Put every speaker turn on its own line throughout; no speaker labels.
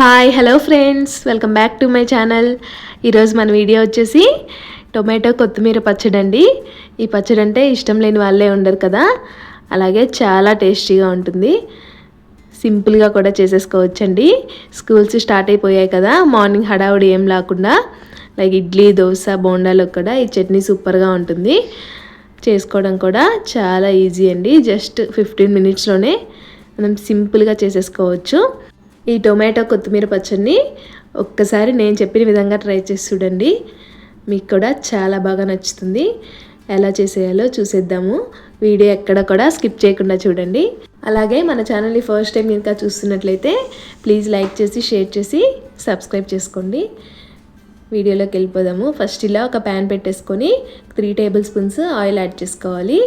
Hi hello friends welcome back to my channel ఈరోజు మన video వచ్చేసి టొమాటో కొత్తిమీర పచ్చడి అండి ఈ పచ్చడి అంటే ఇష్టం లేని వాళ్ళే ఉండరు కదా. అలాగే చాలా టేస్టీగా ఉంటుంది. సింపుల్గా కూడా చేసేసుకోవచ్చండి. స్కూల్స్ స్టార్ట్ అయిపోయాయి కదా. మార్నింగ్ హడావుడి ఏం లేకుండా లైక్ ఇడ్లీ దోశ బోండాలో కూడా ఈ చట్నీ సూపర్గా ఉంటుంది. చేసుకోవడం కూడా చాలా ఈజీ అండి. జస్ట్ ఫిఫ్టీన్ మినిట్స్లోనే మనం సింపుల్గా చేసేసుకోవచ్చు. ఈ టొమాటో కొత్తిమీర పచ్చడిని ఒక్కసారి నేను చెప్పిన విధంగా ట్రై చేసి చూడండి. మీకు కూడా చాలా బాగా నచ్చుతుంది. ఎలా చేసేయాలో చూసేద్దాము. వీడియో ఎక్కడ కూడా స్కిప్ చేయకుండా చూడండి. అలాగే మన ఛానల్ని ఫస్ట్ టైం ఇంకా చూస్తున్నట్లయితే ప్లీజ్ లైక్ చేసి షేర్ చేసి సబ్స్క్రైబ్ చేసుకోండి. వీడియోలోకి వెళ్ళిపోదాము. ఫస్ట్ ఇలా ఒక ప్యాన్ పెట్టేసుకొని three tablespoons oil add చేసుకోవాలి.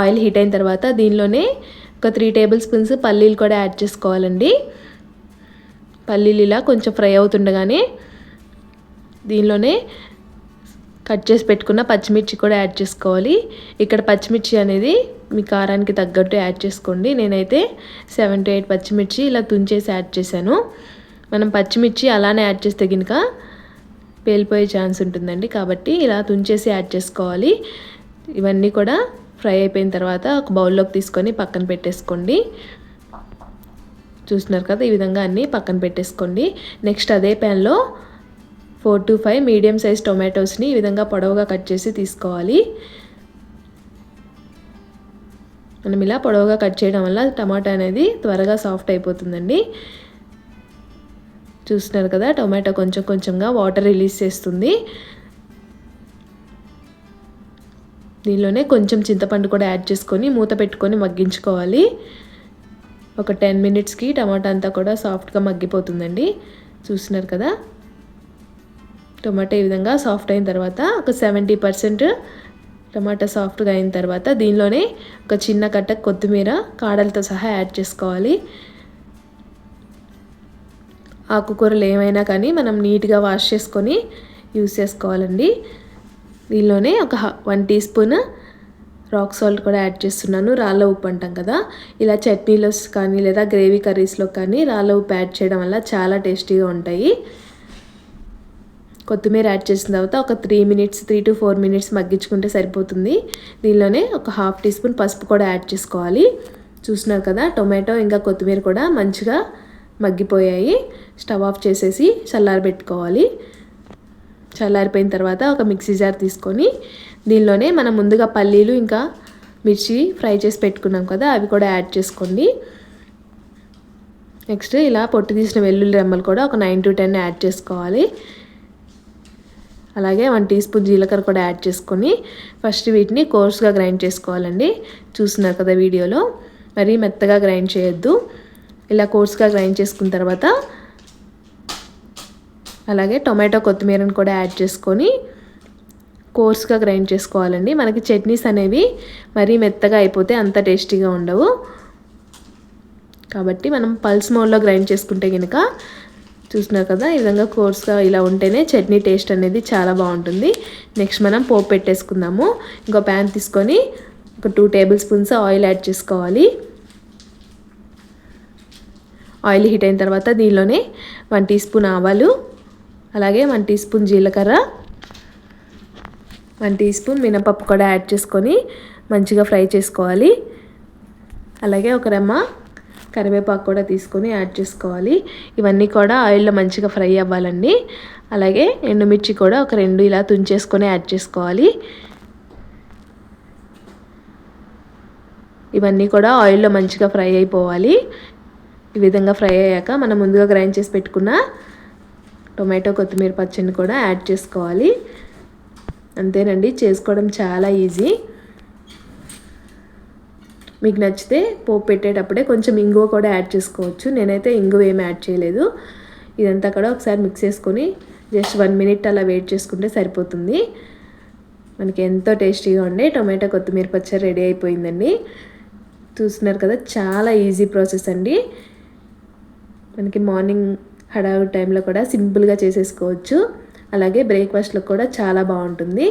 ఆయిల్ హీట్ అయిన తర్వాత దీనిలోనే ఒక త్రీ టేబుల్ స్పూన్స్ పల్లీలు కూడా యాడ్ చేసుకోవాలండి. పల్లీలు ఇలా కొంచెం ఫ్రై అవుతుండగానే దీనిలోనే కట్ చేసి పెట్టుకున్న పచ్చిమిర్చి కూడా యాడ్ చేసుకోవాలి. ఇక్కడ పచ్చిమిర్చి అనేది మీ కారానికి తగ్గట్టు యాడ్ చేసుకోండి. నేనైతే సెవెన్ టు ఎయిట్ పచ్చిమిర్చి ఇలా తుంచేసి యాడ్ చేశాను. మనం పచ్చిమిర్చి అలానే యాడ్ చేస్తే కనుక పేలిపోయే ఛాన్స్ ఉంటుందండి. కాబట్టి ఇలా తుంచేసి యాడ్ చేసుకోవాలి. ఇవన్నీ కూడా ఫ్రై అయిపోయిన తర్వాత ఒక బౌల్లోకి తీసుకొని పక్కన పెట్టేసుకోండి. చూస్తున్నారు కదా ఈ విధంగా అన్నీ పక్కన పెట్టేసుకోండి. నెక్స్ట్ అదే ప్యాన్లో four to five medium size టొమాటోస్ని ఈ విధంగా పొడవుగా కట్ చేసి తీసుకోవాలి. మనం ఇలా పొడవుగా కట్ చేయడం వల్ల టమాటా అనేది త్వరగా సాఫ్ట్ అయిపోతుందండి. చూస్తున్నారు కదా టొమాటో కొంచెం కొంచెంగా వాటర్ రిలీజ్ చేస్తుంది. దీనిలోనే కొంచెం చింతపండు కూడా యాడ్ చేసుకొని మూత పెట్టుకొని మగ్గించుకోవాలి. ఒక టెన్ మినిట్స్కి టమాటా అంతా కూడా సాఫ్ట్గా మగ్గిపోతుందండి. చూస్తున్నారు కదా? టమాటా ఈ విధంగా సాఫ్ట్ అయిన తర్వాత ఒక సెవెంటీ పర్సెంట్ టమాటా సాఫ్ట్గా అయిన తర్వాత దీనిలోనే ఒక చిన్న కట్ట కొత్తిమీర కాడలతో సహా యాడ్ చేసుకోవాలి. ఆకుకూరలు ఏమైనా కానీ మనం నీట్గా వాష్ చేసుకొని యూస్ చేసుకోవాలండి. దీనిలోనే ఒక one teaspoon rock salt కూడా యాడ్ చేస్తున్నాను. రాళ్ళ ఉప్పు అంటాం కదా. ఇలా చట్నీలో కానీ లేదా గ్రేవీ కర్రీస్లో కానీ రాళ్ళ ఉప్పు యాడ్ చేయడం వల్ల చాలా టేస్టీగా ఉంటాయి. కొత్తిమీర యాడ్ చేసిన తర్వాత ఒక three minutes three to four minutes మగ్గించుకుంటే సరిపోతుంది. దీనిలోనే ఒక హాఫ్ టీ స్పూన్ పసుపు కూడా యాడ్ చేసుకోవాలి. చూస్తున్నారు కదా టొమాటో ఇంకా కొత్తిమీర కూడా మంచిగా మగ్గిపోయాయి. స్టవ్ ఆఫ్ చేసేసి చల్లారబెట్టుకోవాలి. చల్లారిపోయిన తర్వాత ఒక మిక్సీ జార్ తీసుకొని దీనిలోనే మనం ముందుగా పల్లీలు ఇంకా మిర్చి ఫ్రై చేసి పెట్టుకున్నాం కదా అవి కూడా యాడ్ చేసుకోండి. నెక్స్ట్ ఇలా పొట్టు తీసిన వెల్లుల్లి రెమ్మలు కూడా ఒక నైన్ టు టెన్ యాడ్ చేసుకోవాలి. అలాగే వన్ టీ స్పూన్ జీలకర్ర కూడా యాడ్ చేసుకొని ఫస్ట్ వీటిని కోర్స్గా గ్రైండ్ చేసుకోవాలండి. చూస్తున్నారు కదా వీడియోలో. మరీ మెత్తగా గ్రైండ్ చేయొద్దు. ఇలా కోర్స్గా గ్రైండ్ చేసుకున్న తర్వాత అలాగే టొమాటో కొత్తిమీరని కూడా యాడ్ చేసుకొని కోర్స్గా గ్రైండ్ చేసుకోవాలండి. మనకి చట్నీస్ అనేవి మరీ మెత్తగా అయిపోతే అంత టేస్టీగా ఉండవు. కాబట్టి మనం పల్స్ మోడ్లో గ్రైండ్ చేసుకుంటే కనుక చూసినారు కదా ఈ విధంగా కోర్స్గా ఇలా ఉంటేనే చట్నీ టేస్ట్ అనేది చాలా బాగుంటుంది. నెక్స్ట్ మనం పోపు పెట్టేసుకుందాము. ఇంకో ప్యాన్ తీసుకొని ఒక two tablespoons oil add చేసుకోవాలి. ఆయిల్ హీట్ అయిన తర్వాత దీనిలోనే వన్ టీ స్పూన్ ఆవాలు అలాగే వన్ టీ స్పూన్ జీలకర్ర వన్ టీ స్పూన్ మినపప్పు కూడా యాడ్ చేసుకొని మంచిగా ఫ్రై చేసుకోవాలి. అలాగే ఒక రెమ్మ కరివేపాకు కూడా తీసుకొని యాడ్ చేసుకోవాలి. ఇవన్నీ కూడా ఆయిల్లో మంచిగా ఫ్రై అవ్వాలండి. అలాగే ఎండుమిర్చి కూడా ఒక రెండు ఇలా తుంచేసుకొని యాడ్ చేసుకోవాలి. ఇవన్నీ కూడా ఆయిల్లో మంచిగా ఫ్రై అయిపోవాలి. ఈ విధంగా ఫ్రై అయ్యాక మనం ముందుగా గ్రైండ్ చేసి పెట్టుకున్న టొమాటో కొత్తిమీర పచ్చడిని కూడా యాడ్ చేసుకోవాలి. అంతేనండి చేసుకోవడం చాలా ఈజీ. మీకు నచ్చితే పోపు పెట్టేటప్పుడే కొంచెం ఇంగువ కూడా యాడ్ చేసుకోవచ్చు. నేనైతే ఇంగువ ఏమి యాడ్ చేయలేదు. ఇదంతా కూడా ఒకసారి మిక్స్ చేసుకొని జస్ట్ వన్ మినిట్ అలా వెయిట్ చేసుకుంటే సరిపోతుంది. మనకి ఎంతో టేస్టీగా ఉండే టొమాటో కొత్తిమీర పచ్చడి రెడీ అయిపోయిందండి. చూస్తున్నారు కదా చాలా ఈజీ ప్రాసెస్ అండి. మనకి మార్నింగ్ హడావుడి టైంలో కూడా సింపుల్గా చేసేసుకోవచ్చు. అలాగే బ్రేక్ఫాస్ట్లో కూడా చాలా బాగుంటుంది.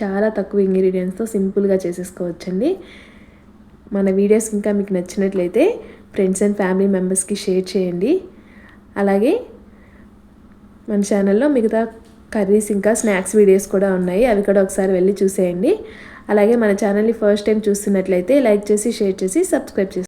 చాలా తక్కువ ఇంగ్రీడియంట్స్తో సింపుల్గా చేసేసుకోవచ్చండి. మన వీడియోస్ ఇంకా మీకు నచ్చినట్లయితే ఫ్రెండ్స్ అండ్ ఫ్యామిలీ మెంబర్స్కి షేర్ చేయండి. అలాగే మన ఛానల్లో మిగతా కర్రీస్ ఇంకా స్నాక్స్ వీడియోస్ కూడా ఉన్నాయి. అవి కూడా ఒకసారి వెళ్ళి చూసేయండి. అలాగే మన ఛానల్ని ఫస్ట్ టైం చూస్తున్నట్లయితే లైక్ చేసి షేర్ చేసి సబ్స్క్రైబ్ చేసి